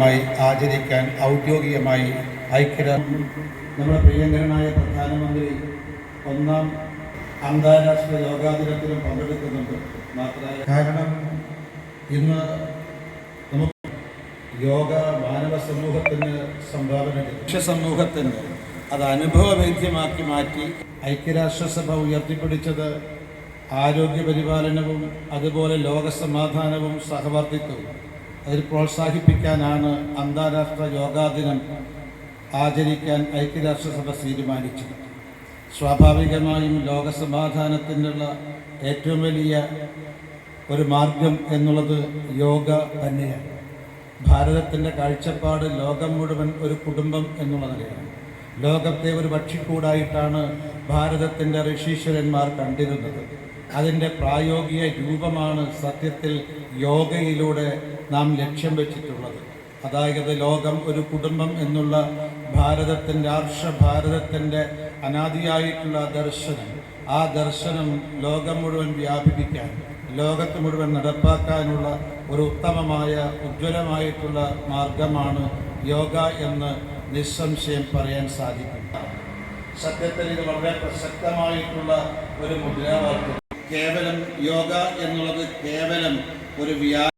മായി ആചരിക്കാൻ ഔദ്യോഗികമായി ഐക്യരാഷ്ട്ര നമ്മുടെ പ്രിയങ്കരനായ പ്രധാനമന്ത്രി ഒന്നാം അന്താരാഷ്ട്ര യോഗാ ദിനത്തിലും പങ്കെടുക്കുന്നുണ്ട്. മാത്രമല്ല കാരണം ഇന്ന് നമുക്ക് യോഗ മാനവ സമൂഹത്തിന് സംഭാവന മനുഷ്യ സമൂഹത്തിന് അത് അനുഭവവേദ്യമാക്കി മാറ്റി ഐക്യരാഷ്ട്രസഭ ഉയർത്തിപ്പിടിച്ചത് ആരോഗ്യ പരിപാലനവും അതുപോലെ ലോകസമാധാനവും സഹവർത്തിത്വവും. അതിൽ പ്രോത്സാഹിപ്പിക്കാനാണ് അന്താരാഷ്ട്ര യോഗാ ദിനം ആചരിക്കാൻ ഐക്യരാഷ്ട്രസഭ തീരുമാനിച്ചത്. സ്വാഭാവികമായും ലോകസമാധാനത്തിനുള്ള ഏറ്റവും വലിയ ഒരു മാർഗം എന്നുള്ളത് യോഗ തന്നെയാണ്. ഭാരതത്തിന്റെ കാഴ്ചപ്പാട് ലോകം മുഴുവൻ ഒരു കുടുംബം എന്നുള്ളതാണ് ലോകത്തെ ഒരു പക്ഷിക്കൂടായിട്ടാണ് ഭാരതത്തിന്റെ ഋഷീശ്വരന്മാർ കണ്ടിരുന്നത്. അതിന്റെ പ്രായോഗിക രൂപമാണ് സത്യത്തിൽ യോഗയിലൂടെ നാം ലക്ഷ്യം വെച്ചിട്ടുള്ളത്. അതായത് ലോകം ഒരു കുടുംബം എന്നുള്ള ഭാരതത്തിന്റെ ആർഷ ഭാരതത്തിന്റെ അനാദിയായിട്ടുള്ള ദർശനം. ആ ദർശനം ലോകം മുഴുവൻ വ്യാപിപ്പിക്കാൻ ലോകത്ത് മുഴുവൻ നടപ്പാക്കാനുള്ള ഒരു ഉത്തമമായ ഉജ്ജ്വലമായിട്ടുള്ള മാർഗമാണ് യോഗ എന്ന് നിസ്സംശയം പറയാൻ സാധിക്കും. സത്യത്തിൽ ഇത് വളരെ പ്രസക്തമായിട്ടുള്ള ഒരു മുദ്രാവാക്യം. കേവലം യോഗ എന്നുള്ളത് കേവലം ഒരു വ്യാ